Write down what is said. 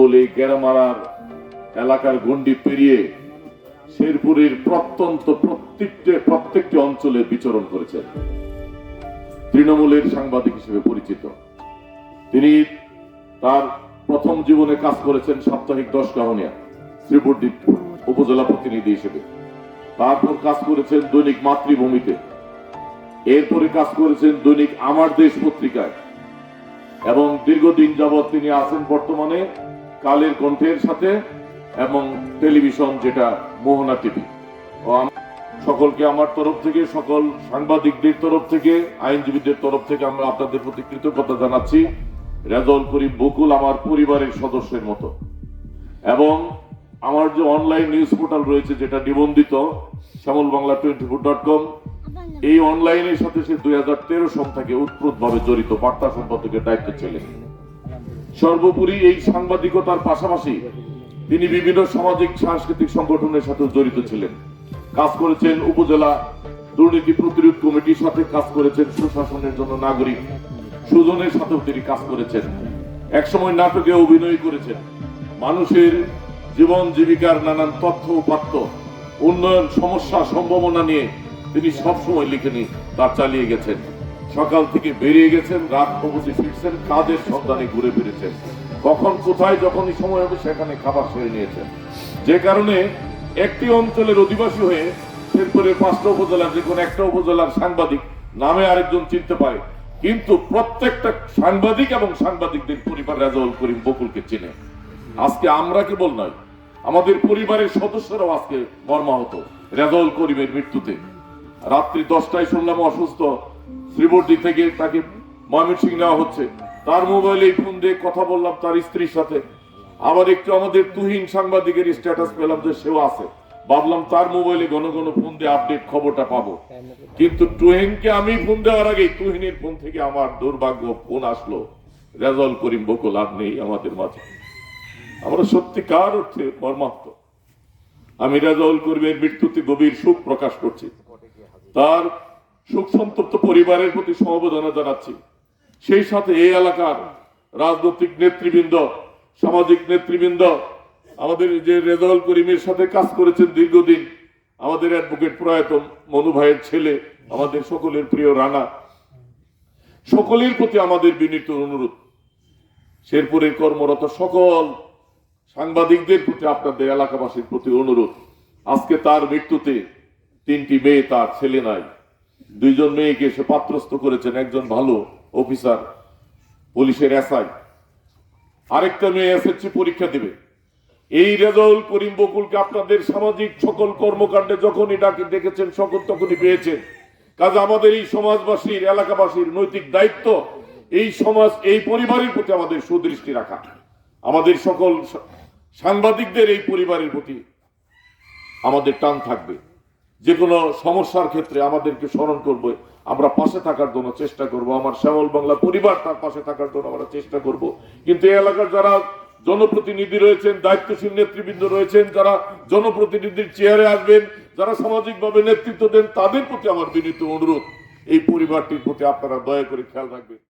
বকুল এই গেরামারার এলাকার গণ্ডি পেরিয়ে শেরপুরের প্রত্যন্ত প্রত্যেকটি প্রত্যেকটি অঞ্চলে বিচরণ করেছেন। তৃণমূলের সাংবাদিক হিসেবে পরিচিত। তিনি তার প্রথম জীবনে কাজ করেছেন সাপ্তাহিক দশ কাহনিয়া শ্রীপুরদ্বীপ উপজেলা প্রতিনিধি হিসেবে। তারপর কাজ করেছেন দৈনিক মাতৃভূমিতে। এরপরে কাজ করেছেন দৈনিক আমার দেশ পত্রিকায়। এবং দীর্ঘদিন যাবৎ তিনি আছেন বর্তমানে কালের কণ্ঠের সাথে এবং টেলিভিশন যেটা মোহনা টিভি। ও সকলকে আমার তরফ থেকে, সকল সাংবাদিকদের তরফ থেকে, আইনজীবীদের তরফ থেকে আমরা আপনাদের প্রতি কৃতজ্ঞতা জানাচ্ছি। রেজল করিম বকুল আমার পরিবারের সদস্যের মতো। এবং আমার যে অনলাইন নিউজ পোর্টাল রয়েছে যেটা নিবন্ধিত Shyamal Bangla twenty four dot com এই অনলাইনের সাথে সে দুই হাজার তেরো সন থেকে উৎপ্রুত ভাবে জড়িত বার্তা সম্পাদকের দায়িত্ব ছিলেন। সর্বোপরি এই সাংবাদিকতার পাশাপাশি তিনি বিভিন্ন সামাজিক, সাংস্কৃতিক সংগঠনের সাথে জড়িত ছিলেন। কাজ করেছেন উপজেলা দুর্নীতি প্রতিরোধ কমিটির সাথে কাজ করেছেন সুশাসনের জন্য নাগরিক। সুজনের সাথেও তিনি কাজ করেছেন। একসময় নাটকে অভিনয় করেছেন। মানুষের জীবন জীবিকার নানান তথ্য উপাত্ত উন্নয়ন, সমস্যা, সম্ভাবনা নিয়ে তিনি সবসময় লিখে নিয়ে তা চালিয়ে গেছেন। সকাল থেকে বেরিয়ে গেছেন, রাত অবধি ফিরছেন, কাজের সন্ধানে ঘুরে ফিরেছেন কখন, কোথায়, যখনই সময় হবে সেখানে খাবার সেরে নিয়েছেন। যে কারণে একটি অঞ্চলের অধিবাসী হয়ে শেরপুরের পাঁচটা উপজেলার যে কোনো একটা উপজেলার সাংবাদিক নামে আরেকজন চিনতে পারে। কিন্তু প্রত্যেকটা সাংবাদিক এবং সাংবাদিকদের পরিবার রাজাউল করিম বকুলকে চিনে। আজকে আমরা কেবল নয়, আমাদের পরিবারের সদস্যরাও আজকে মর্মাহত, রেজাউল করিমের মৃত্যুতে। রাত্রি দশটায় শুনলাম অসুস্থ শ্রীবর্তী থেকে তাকে ময়মনসিং নেওয়া হচ্ছে। তার মোবাইলে ফোন দিয়ে কথা বললাম তার স্ত্রীর সাথে। আবার একটু আমাদের তুহিন সাংবাদিকের স্ট্যাটাস পেলাম যে সেও আছে। ভাবলাম তার মোবাইলে ঘন ঘন ফোন দিয়ে আপডেট খবরটা পাবো। কিন্তু তুহিনকে আমি ফোন দেওয়ার আগে তুহিনের ফোন থেকে আমার দুর্ভাগ্য ফোন আসলো। রেজাউল করিম বকুল আর নেই আমাদের মাঝে। আমরা সত্যিকার অর্থে মর্মাহত? আমি রাজাউল করিমের মৃত্যুতে গভীর শোক প্রকাশ করছি। তার শোক সন্তপ্ত পরিবারের প্রতি সমবেদনা জানাচ্ছি। সেই সাথে এই এলাকার রাজনৈতিক নেতৃবৃন্দ, সামাজিক নেতৃবৃন্দ, আমাদের যে রেজাউল করিমের সাথে কাজ করেছেন দীর্ঘদিন, আমাদের অ্যাডভোকেট প্রয়াত মনু ভাইয়ের ছেলে, আমাদের সকলের প্রিয় রানা। সকলের প্রতি আমাদের বিনীত অনুরোধ শেরপুরের কর্মরত সকল সাংবাদিকদের প্রতি আপনাদের এলাকাবাসীর প্রতি অনুরোধ। আজকে তার মৃত্যুতে তিনটি মেয়ে, তার ছেলে নাই। দুইজন মেয়েকে সে পাত্রস্থ করেছেন, একজন ভালো অফিসার, পুলিশের এসআই। আরেকটা মেয়ে এসএসসি পরীক্ষা দেবে। এই রেজাউল করিম বকুলকে আপনাদের সামাজিক সকল কর্মকাণ্ডে যখনই ডাকে ডেকেছেন সকল তখনই পেয়েছেন। কাজে আমাদের এই সমাজবাসীর, এলাকাবাসীর নৈতিক দায়িত্ব, এই সমাজ, এই পরিবারের প্রতি আমাদের সুদৃষ্টি রাখা। আমাদের সকল সাংবাদিকদের এই পরিবারের প্রতি আমাদের টান থাকবে। যে কোনো সমস্যার ক্ষেত্রে আমাদেরকে স্মরণ করবে। আমরা পাশে থাকার জন্য চেষ্টা করব। আমার শ্যামল বাংলা পরিবার তার পাশে থাকার জন্য আমরা চেষ্টা করব। কিন্তু এই এলাকার যারা জনপ্রতিনিধি রয়েছেন, দায়িত্বশীল নেতৃবৃন্দ রয়েছেন, যারা জনপ্রতিনিধির চেয়ারে আসবেন, যারা সামাজিকভাবে নেতৃত্ব দেন, তাদের প্রতি আমার বিনীত অনুরোধ। এই পরিবারটির প্রতি আপনারা দয়া করে খেয়াল রাখবেন।